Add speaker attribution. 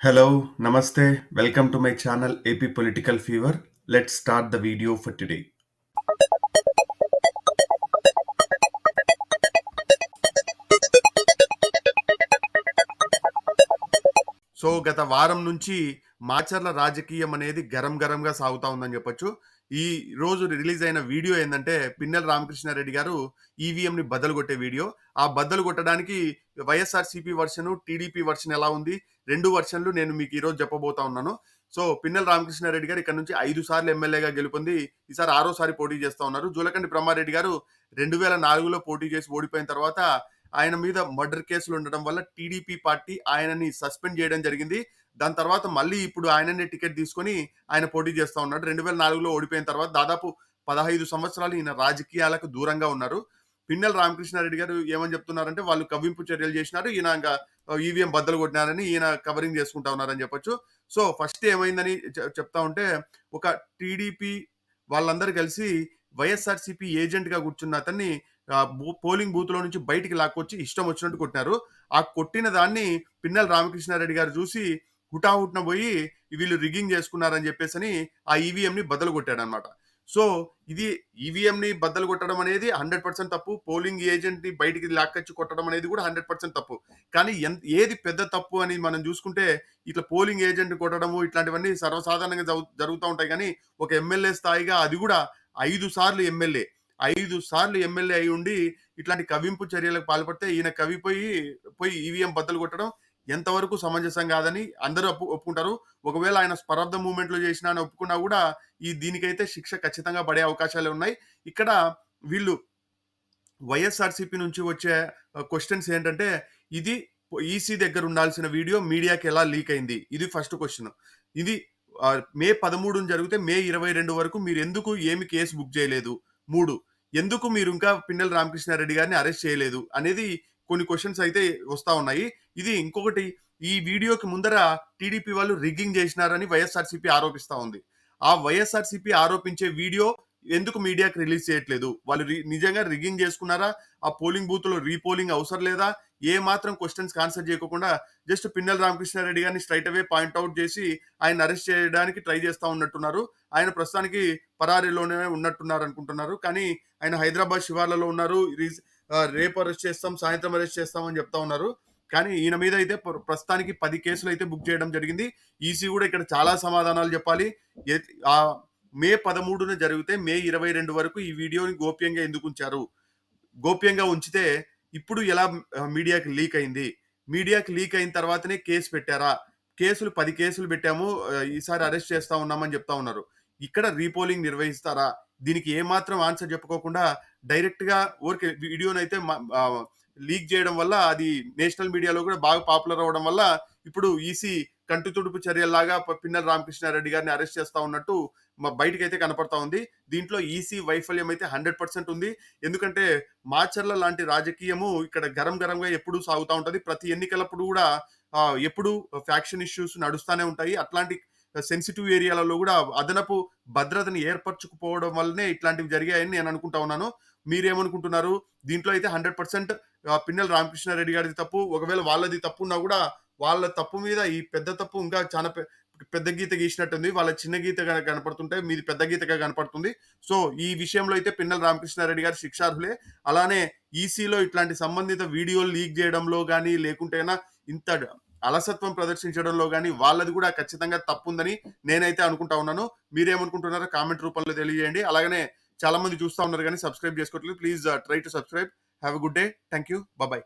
Speaker 1: Hello నమస్తే welcome to my channel AP political fever let start the video for today so గత వారం నుంచి మాచర్ల రాజకీయం అనేది గరం గరంగా సాగుతా ఉందని చెప్పొచ్చు. ఈ రోజు రిలీజ్ అయిన వీడియో ఏంటంటే పిన్నెల రామకృష్ణారెడ్డి గారు ఈవీఎంని బద్దలు కొట్టే వీడియో. ఆ బద్దలు కొట్టడానికి YSR CP version TDP version ఎలా ఉంది? రెండు వర్షన్లు నేను మీకు ఈరోజు చెప్పబోతా ఉన్నాను. సో పిన్నెల రామకృష్ణారెడ్డి గారు ఇక్కడ నుంచి ఐదు సార్లు ఎమ్మెల్యేగా గెలుపొంది ఈసారి ఆరోసారి పోటీ చేస్తూ ఉన్నారు. జూలకండి బ్రహ్మారెడ్డి గారు రెండు వేల నాలుగులో పోటీ చేసి ఓడిపోయిన తర్వాత ఆయన మీద మర్డర్ కేసులు ఉండడం వల్ల టీడీపీ పార్టీ ఆయనని సస్పెండ్ చేయడం జరిగింది. దాని తర్వాత మళ్ళీ ఇప్పుడు ఆయననే టికెట్ తీసుకొని ఆయన పోటీ చేస్తా ఉన్నాడు. రెండు వేల నాలుగులో ఓడిపోయిన తర్వాత దాదాపు పదహైదు సంవత్సరాలు ఈయన రాజకీయాలకు దూరంగా ఉన్నారు. పిన్నెల రామకృష్ణారెడ్డి గారు ఏమని చెప్తున్నారంటే వాళ్ళు కవ్వింపు చర్యలు చేసినారు ఈయన ఇంకా ఈవీఎం బద్దలు కొట్టినారని ఈయన కవరింగ్ చేసుకుంటా ఉన్నారని చెప్పొచ్చు. సో ఫస్ట్ ఏమైందని చెప్తా ఉంటే ఒక టీడీపీ వాళ్ళందరూ కలిసి వైఎస్ఆర్సీపీ ఏజెంట్గా కూర్చున్న అతన్ని బూ- పోలింగ్ బూత్లో నుంచి బయటికి లాక్కొచ్చి ఇష్టం వచ్చినట్టు కొట్టినారు. ఆ కొట్టిన దాన్ని పిన్నెల రామకృష్ణారెడ్డి గారు చూసి హుటాహుట్న పోయి వీళ్ళు రిగ్గింగ్ చేసుకున్నారని చెప్పేసి అని ఆ ఈవీఎంని బద్దలు కొట్టాడు అనమాట సో ఇది ఈవీఎంని బద్దలు కొట్టడం అనేది హండ్రెడ్ పర్సెంట్ తప్పు. పోలింగ్ ఏజెంట్ని బయటికి లాక్కొచ్చి కొట్టడం అనేది కూడా హండ్రెడ్ పర్సెంట్ తప్పు. కానీ ఎంత ఏది పెద్ద తప్పు అని మనం చూసుకుంటే ఇట్లా పోలింగ్ ఏజెంట్ కొట్టడము ఇట్లాంటివన్నీ సర్వసాధారణంగా జరుగు- జరుగుతూ ఉంటాయి. కానీ ఒక ఎమ్మెల్యే స్థాయిగా అది కూడా ఐదు సార్లు ఎమ్మెల్యే. ఐదు సార్లు ఎమ్మెల్యే అయి ఉండి ఇట్లాంటి కవింపు చర్యలకు పాల్పడితే ఈయన కవిపోయి పోయి ఈవీఎం బద్దలు కొట్టడం ఎంతవరకు సమంజసం కాదని అందరూ ఒప్పు ఒప్పుకుంటారు. ఒకవేళ ఆయన స్పరబ్ద మూవ్మెంట్లో చేసినా అని ఒప్పుకున్నా కూడా ఈ దీనికైతే శిక్ష ఖచ్చితంగా పడే అవకాశాలు ఉన్నాయి. ఇక్కడ వీళ్ళు వైఎస్ఆర్సీపీ నుంచి వచ్చే క్వశ్చన్స్ ఏంటంటే ఇది ఈసీ దగ్గర ఉండాల్సిన వీడియో మీడియాకి ఎలా లీక్ అయింది? ఇది ఫస్ట్ క్వశ్చన్ ఇది మే పదమూడున జరిగితే మే ఇరవై రెండు వరకు మీరు ఎందుకు ఏమి కేసు బుక్ చేయలేదు? మూడు ఎందుకు మీరు ఇంకా పిన్నెల రామకృష్ణారెడ్డి గారిని అరెస్ట్ చేయలేదు? అనేది కొన్ని క్వశ్చన్స్ అయితే వస్తూ ఉన్నాయి. ఇది ఇంకొకటి ఈ వీడియోకి ముందర టీడీపీ వాళ్ళు రిగ్గింగ్ చేసినారని వైఎస్ఆర్సీపీ ఆరోపిస్తూ ఉంది. ఆ వైఎస్ఆర్సీపీ ఆరోపించే వీడియో ఎందుకు మీడియాకి రిలీజ్ చేయట్లేదు? వాళ్ళు రి- నిజంగా రిగ్గింగ్ చేసుకున్నారా? ఆ పోలింగ్ బూత్లో రీపోలింగ్ అవసరం లేదా? ఏ మాత్రం క్వశ్చన్స్ ఆన్సర్ చేయకుండా జస్ట్ పిన్నెల రామకృష్ణారెడ్డి గారిని స్ట్రైట్ అవే పాయింట్ అవుట్ చేసి ఆయన అరెస్ట్ చేయడానికి ట్రై చేస్తూ ఉన్నట్టున్నారు. ఆయన ప్రస్తుతానికి పరారీలోనే ఉన్నట్టున్నారు అనుకుంటున్నారు. కానీ ఆయన హైదరాబాద్ శివార్లలో ఉన్నారు. రేపు అరెస్ట్ చేస్తాం సాయంత్రం అరెస్ట్ చేస్తాం అని చెప్తా ఉన్నారు. కానీ ఈయన మీద అయితే ప్ర- ప్రస్తుతానికి పది కేసులు అయితే బుక్ చేయడం జరిగింది. ఈసీ కూడా ఇక్కడ చాలా సమాధానాలు చెప్పాలి. ఆ మే పదమూడున జరిగితే మే ఇరవై రెండు వరకు ఈ వీడియోని గోప్యంగా ఎందుకు ఉంచారు? గోప్యంగా ఉంచితే ఇప్పుడు ఎలా మీడియాకి లీక్ అయింది? మీడియాకి లీక్ అయిన తర్వాతనే కేసు పెట్టారా? కేసులు పది కేసులు పెట్టాము ఈసారి అరెస్ట్ చేస్తా ఉన్నామని చెప్తా ఉన్నారు. ఇక్కడ రీపోలింగ్ నిర్వహిస్తారా? దీనికి ఏమాత్రం ఆన్సర్ చెప్పుకోకుండా డైరెక్ట్గా ఓరికే ఊరికే వీడియోనైతే లీక్ చేయడం వల్ల అది నేషనల్ మీడియాలో కూడా బాగా పాపులర్ అవడం వల్ల ఇప్పుడు ఈసీ కంటి తుడుపు చర్యల్లాగా ప- పిన్నెల రామకృష్ణారెడ్డి గారిని అరెస్ట్ చేస్తా ఉన్నట్టు మా బయటకు అయితే కనపడతా ఉంది. దీంట్లో ఈసీ వైఫల్యం అయితే హండ్రెడ్ పర్సెంట్ ఉంది. ఎందుకంటే మాచర్ల లాంటి రాజకీయము ఇక్కడ గరం గరంగా ఎప్పుడూ సాగుతూ ఉంటుంది. ప్రతి ఎన్నికలప్పుడు కూడా ఎప్పుడు ఫ్యాక్షన్ ఇష్యూస్ నడుస్తూనే ఉంటాయి. అట్లాంటి సెన్సిటివ్ ఏరియాలలో కూడా అదనపు భద్రతని ఏర్పరచుకుపోవడం వల్లనే ఇట్లాంటివి జరిగాయని నేను అనుకుంటా ఉన్నాను. మీరేమనుకుంటున్నారు? దీంట్లో అయితే హండ్రెడ్ పర్సెంట్ పిన్నెల రామకృష్ణారెడ్డి గారిది తప్పు. ఒకవేళ వాళ్ళది తప్పు ఉన్నా కూడా వాళ్ళ తప్పు మీద ఈ పెద్ద తప్పు ఇంకా చాలా పెద్ద గీత గీసినట్టుంది. వాళ్ళ చిన్న గీతగా కనపడుతుంటే మీది పెద్ద గీతగా కనపడుతుంది. సో ఈ విషయంలో అయితే పిన్నెల రామకృష్ణారెడ్డి గారు శిక్షార్హులే. అలానే ఈసీలో ఇట్లాంటి సంబంధిత వీడియోలు లీక్ చేయడంలో కానీ లేకుంటేనా ఇంత అలసత్వం ప్రదర్శించడంలో కానీ వాళ్ళది కూడా ఖచ్చితంగా తప్పుందని నేనైతే అనుకుంటా ఉన్నాను. మీరేమనుకుంటున్నారో కామెంట్ రూపంలో తెలియజేయండి. అలాగనే చాలా మంది చూస్తా ఉన్నారు కానీ సబ్స్క్రైబ్ చేసుకోవట్లేదు. Please try to subscribe have good day thank you bye